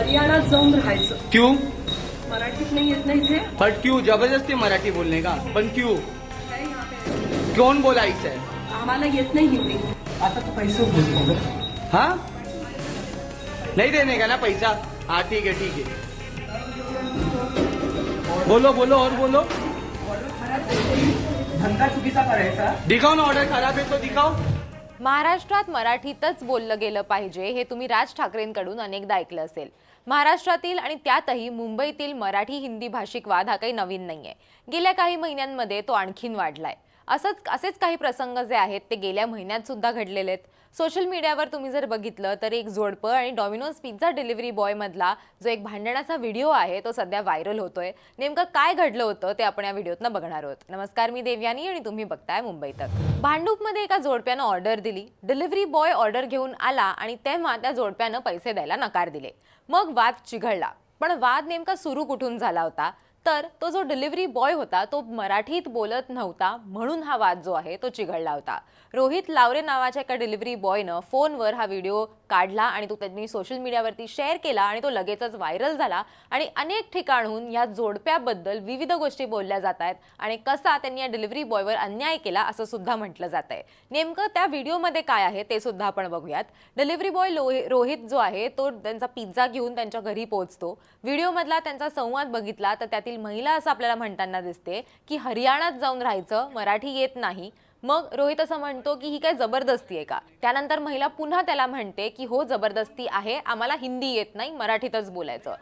हरियाणात जाऊन राहायचं. क्यों? मराठीत नाही येत नाही इथे? बट क्यों? जबरदस्ती मराठी बोलने का? पण क्यों? काय यहाँ पे? कौन बोला इसे आम्हाला येत नाही हिंदी. आता तू पैसे बोलतो हाँ? नहीं देने का ना पैसा? हाँ ठीक है ठीक है बोलो बोलो और बोलो. धंदा चुकीचा करायचा. दिखाओ ना ऑर्डर खराब है तो दिखाओ. महाराष्ट्रात मराठीतच बोललं गेलं पाहिजे हे तुम्ही राज ठाकरेंकडून अनेकदा ऐकलं असेल. महाराष्ट्रातील आणि त्यातही मुंबईतील मराठी हिंदी भाषिक वाद हा काही नवीन नाहीये. गेल्या काही महिन्यांमध्ये तो आणखीन वाढलाय. असंच असेच काही प्रसंग जे आहेत ते गेल्या महिन्यात सुद्धा घडलेले आहेत. सोशल मीडियावर तुम्ही जर बघितलं तर एक जोडपं आणि डॉमिनोज पिझ्झा डिलिव्हरी बॉय मधला जो एक भांडणाचा व्हिडिओ आहे तो सध्या व्हायरल होतोय. नेमकं काय घडलं होतं ते आपण या व्हिडिओतनं बघणार आहोत. नमस्कार मी देवयानी आणि तुम्ही बघताय मुंबई तक. भांडूपमध्ये एका जोडप्यानं ऑर्डर दिली. डिलिव्हरी बॉय ऑर्डर घेऊन आला आणि तेव्हा त्या जोडप्यानं पैसे द्यायला नकार दिले. मग वाद चिघळला. पण वाद नेमका सुरू कुठून झाला होता? तर तो जो डिलिव्हरी बॉय होता तो मराठीत बोलत नव्हता म्हणून हा वाद जो आहे तो चिघळला होता. रोहित लावरे नावाच्या एका डिलिव्हरी बॉयनं फोनवर हा व्हिडिओ काढला आणि तो त्यांनी सोशल मीडियावरती शेअर केला आणि तो लगेचच व्हायरल झाला. आणि अनेक ठिकाणहून या जोडप्याबद्दल विविध गोष्टी बोलल्या जात आहेत आणि कसा त्यांनी या डिलिव्हरी बॉयवर अन्याय केला असं सुद्धा म्हटलं जात आहे. नेमकं त्या व्हिडिओमध्ये काय आहे ते सुद्धा आपण बघूयात. डिलिव्हरी बॉय रोहित जो आहे तो त्यांचा पिझ्झा घेऊन त्यांच्या घरी पोहोचतो. व्हिडिओमधला त्यांचा संवाद बघितला तर त्यातील महिला असं आपल्याला म्हणताना दिसते की हरियाणात जाऊन राहायचं मराठी येत नाही. मग रोहित असं म्हणतो की ही काय जबरदस्ती आहे का? त्यानंतर महिला पुन्हा त्याला म्हणते की हो जबरदस्ती आहे आम्हाला हिंदी येत नाही मराठीतच बोलायचं.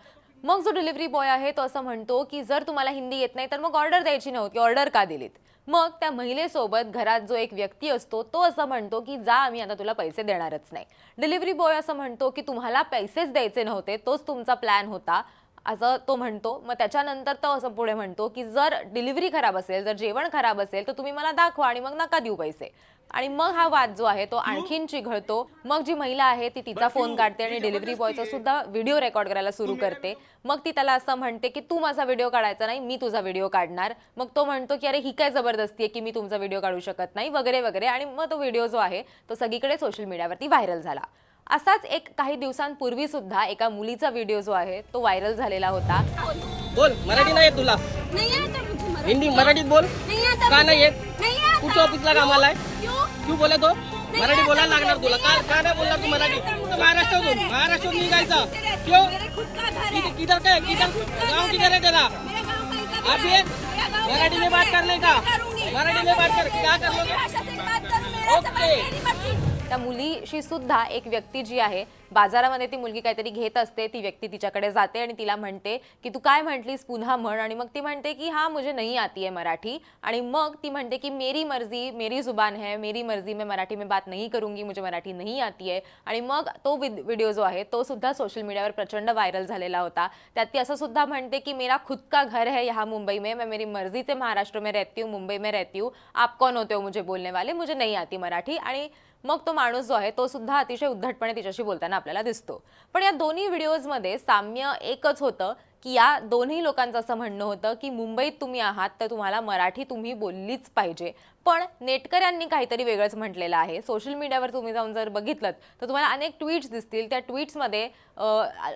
मग जो डिलिव्हरी बॉय आहे तो असं म्हणतो की जर तुम्हाला हिंदी येत नाही तर मग ऑर्डर द्यायची नव्हती ऑर्डर का दिलीत? मग त्या महिलेसोबत घरात जो एक व्यक्ती असतो तो असं म्हणतो की जा आम्ही आता तुला पैसे देणारच नाही. डिलिव्हरी बॉय असं म्हणतो की तुम्हाला पैसेच द्यायचे नव्हते तोच तुमचा प्लॅन होता. असं तो म्हणतो मग त्याच्यानंतर तो असं पुढे म्हणतो की जर डिलिव्हरी खराब असेल जर जेवण खराब असेल तर तुम्ही मला दाखवा आणि मग नका देऊ पैसे. आणि मग हा वाद जो आहे तो आणखीन चिघळतो. मग जी महिला आहे ती तिचा फोन काढते आणि डिलिव्हरी बॉयचा सुद्धा व्हिडिओ रेकॉर्ड करायला सुरू करते. मग ती त्याला असं म्हणते की तू माझा व्हिडिओ काढायचा नाही मी तुझा व्हिडिओ काढणार. मग तो म्हणतो की अरे ही काय जबरदस्ती आहे की मी तुमचा व्हिडिओ काढू शकत नाही वगैरे वगैरे. आणि मग तो व्हिडिओ जो आहे तो सगळीकडे सोशल मीडियावरती व्हायरल झाला. असाच एक काही दिवसांपूर्वी सुद्धा एका मुलीचा व्हिडिओ जो आहे तो व्हायरल झालेला होता. बोल मराठी नाही येत तुला. नहीं आता मुझे मराठी. हिंदी मराठीत बोल. नहीं आता का नाही येत नहीं आता कुठच्या ऑफिसला कामाला आहे? क्यों? तू बोले तो मराठी बोलायला लागणार तुला. का का नाही बोलणार तू मराठी? तू महाराष्ट्रातून महाराष्ट्रातून निघायचं. क्यों? मेरे खुद का घर है किधर किधर काय? किधर गाव किधर है तेरा? मेरे गांव का गांव मराठी में बात करने का? करूंगी. मराठी में बात कर क्या कर लोगे? भाषा से बात करूं? मेरा ओके। समाज मेरी मर्जी। त्या मुलीशी सुद्धा एक व्यक्ती जी आहे बाजारामध्ये ती मुलगी काहीतरी घेत असते ती व्यक्ती तिच्याकडे जाते आणि तिला म्हणते की तू काय म्हटलीस? पुन्हा म्हण. आणि मग ती म्हणते की हा मुझे नहीं आती आहे मराठी. आणि मग ती म्हणते की मेरी मर्जी मेरी जुबान है मेरी मर्जी मैं मराठी में बात नहीं करूंगी मुझे मराठी नहीं आती आहे आणि मग तो व्हिडिओ जो आहे तो सुद्धा सोशल मीडियावर प्रचंड व्हायरल झालेला होता. त्यात ती असं सुद्धा म्हणते की मेरा खुद का घर है यहाँ मुंबई में मैं मेरी मर्जी से महाराष्ट्र में रहती हूँ मुंबई में रहती हूँ आप कौन होते हो मुझे बोलने वाले? मुझे नहीं आती मराठी. आणि मग तो माणूस जो आहे तो सुद्धा अतिशय उद्धटपणे तिच्याशी बोलताना आपल्याला दिसतो. पण या दोन्ही व्हिडिओजमध्ये साम्य एकच होतं की या दोन्ही लोकांचं असं म्हणणं होतं की मुंबईत तुम्ही आहात तर तुम्हाला मराठी तुम्ही बोललीच पाहिजे. पण नेटकऱ्यांनी काहीतरी वेगळंच म्हटलेलं आहे. सोशल मीडियावर तुम्ही जाऊन जर बघितलं तर तुम्हाला अनेक ट्विट्स दिसतील. त्या ट्विट्समध्ये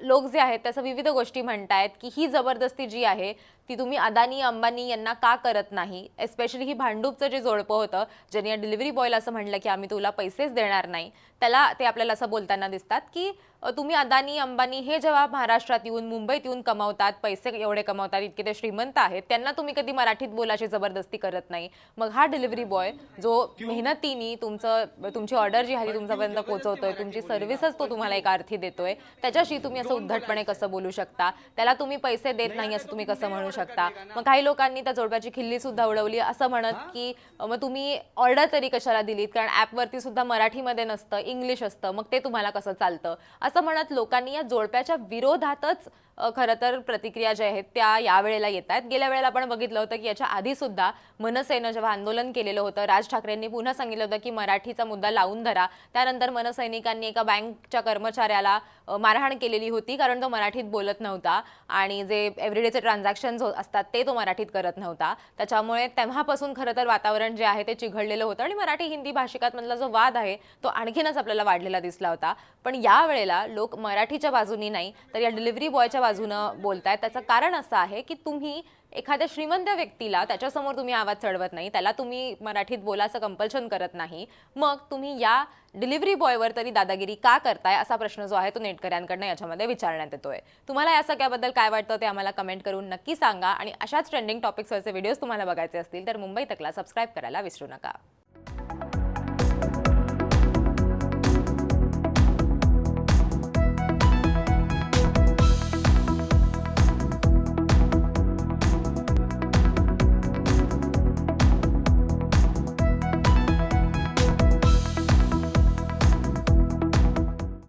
लोक जे आहेत त्याचं विविध गोष्टी म्हणतायत की ही जबरदस्ती जी आहे ती तुम्ही अदानी अंबानी यांना का करत नाही? एस्पेशली ही भांडूपचं जे जोडपं होतं ज्यांनी या डिलिव्हरी बॉयला असं म्हटलं की आम्ही तुला पैसेच देणार नाही. त्याला ते आपल्याला असं बोलताना दिसतात की तुम्ही अदानी अंबानी हे जेव्हा महाराष्ट्रात येऊन मुंबईत येऊन कमावतात पैसे एवढे कमावतात इतके ते श्रीमंत आहेत त्यांना तुम्ही कधी मराठीत बोलायची जबरदस्ती करत नाही. मग हा डिलिव्हरी बॉय जो मेहनतीने तुमचं तुमची ऑर्डर जी आहे तुमच्यापर्यंत पोहोचवतोय तुमची सर्व्हिसच तो तुम्हाला एक अर्थी देतोय त्याच्याशी तुम्ही असं उद्धटपणे कसं बोलू शकता? त्याला तुम्ही पैसे देत नाही असं तुम्ही कसं म्हणू शकता? मग काही लोकांनी त्या जोडप्याची खिल्ली सुद्धा उडवली असं म्हणत की मग तुम्ही ऑर्डर तरी कशाला दिलीत? कारण ॲपवरती सुद्धा मराठीमध्ये नसतं इंग्लिश असतं मग ते तुम्हाला कसं चालतं? असं म्हणत लोकांनी या जोडप्याच्या विरोधातच खरं तर प्रतिक्रिया ज्या आहेत त्या यावेळेला येत आहेत गेल्या वेळेला आपण बघितलं होतं की याच्या आधी सुद्धा मनसेनं जेव्हा आंदोलन केलेलं होतं राज ठाकरेंनी पुन्हा सांगितलं होतं की मराठीचा मुद्दा लावून धरा. त्यानंतर मनसैनिकांनी एका बँकच्या कर्मचाऱ्याला मारहाण केलेली होती कारण तो मराठीत बोलत नव्हता आणि जे एव्हरीडेचे ट्रान्झॅक्शन हो- असतात ते तो मराठीत करत नव्हता. त्याच्यामुळे तेव्हापासून खरं तर वातावरण जे आहे ते चिघळलेलं होतं आणि मराठी हिंदी भाषिकांमधला जो वाद आहे तो आणखीनच आपल्याला वाढलेला दिसला होता. पण यावेळेला लोक मराठीच्या बाजूनी नाही तर या डिलिव्हरी बॉयच्या बाजूनं बोलताय त्याचं कारण असं आहे की तुम्ही एखाद्या श्रीमंत व्यक्तीला त्याच्यासमोर तुम्ही आवाज चढवत नाही त्याला तुम्ही मराठीत बोलायचं कंपल्शन करत नाही. मग तुम्ही या डिलिव्हरी बॉयवर तरी दादागिरी का करताय असा प्रश्न जो आहे तो नेटकऱ्यांकडनं याच्यामध्ये विचारण्यात येतोय. तुम्हाला या सगळ्याबद्दल काय वाटतं ते आम्हाला कमेंट करून नक्की सांगा आणि अशाच ट्रेंडिंग टॉपिक्सवरचे व्हिडिओज तुम्हाला बघायचे असतील तर मुंबई तकला सबस्क्राईब करायला विसरू नका.